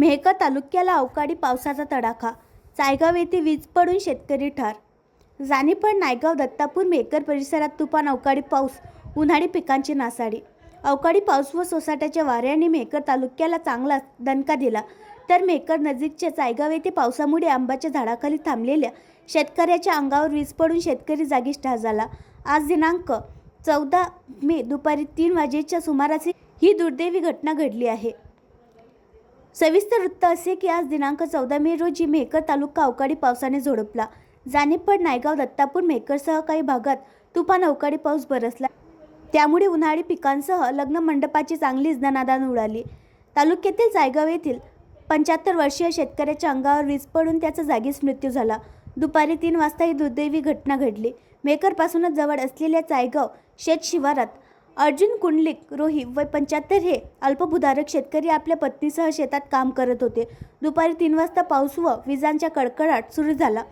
मेहकर तालुक्याला अवकाळी पावसाचा तडाखा. चायगाव येथे वीज पडून शेतकरी ठार. जाणीपण नायगाव दत्तापूर मेहकर परिसरात तुफान अवकाळी पाऊस उन्हाळी पिकांची नासाडी. अवकाळी पाऊस व सोसाट्याच्या वाऱ्याने मेहकर तालुक्याला चांगला दणका दिला. तर मेहकर नजीकच्या चायगाव येथे पावसामुळे आंब्याच्या झाडाखाली थांबलेल्या शेतकऱ्याच्या अंगावर वीज पडून शेतकरी जागीच ठार झाला. आज दिनांक चौदा मे दुपारी तीन वाजेच्या सुमारास ही दुर्दैवी घटना घडली आहे. सविस्तर वृत्त असे की आज दिनांक चौदा मे रोजी मेहकर तालुका अवकाळी पावसाने झोडपला. जानेपड नायगाव दत्तापूर मेहकरसह काही भागात तुफान अवकाळी पाऊस बरसला. त्यामुळे उन्हाळी पिकांसह लग्न मंडपाची चांगलीच दनादान उडाली. तालुक्यातील जायगाव येथील पंच्याहत्तर वर्षीय शेतकऱ्याच्या अंगावर वीज पडून त्याचा जागीच मृत्यू झाला. दुपारी तीन वाजता ही दुर्दैवी घटना घडली. मेकरपासूनच जवळ असलेल्या चायगाव शेत शिवारात अर्जुन कुंडलिक रोही वय पंच्याहत्तर हे अल्पभूधारक शेतकरी आपल्या पत्नीसह शेतात काम करत होते. दुपारी तीन वाजता पाऊस व विजांच्या कडकडाट सुरू झाला.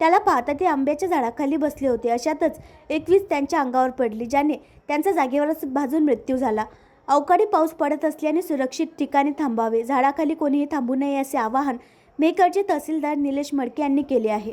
त्याला पाहता ते आंब्याच्या झाडाखाली बसले होते. अशातच एकवीस त्यांच्या अंगावर पडली ज्याने त्यांचा जागेवरच भाजून मृत्यू झाला. अवकाळी पाऊस पडत असल्याने सुरक्षित ठिकाणी थांबावे. झाडाखाली कोणीही थांबू नये असे आवाहन मेकरचे तहसीलदार निलेश मडके यांनी केले आहे.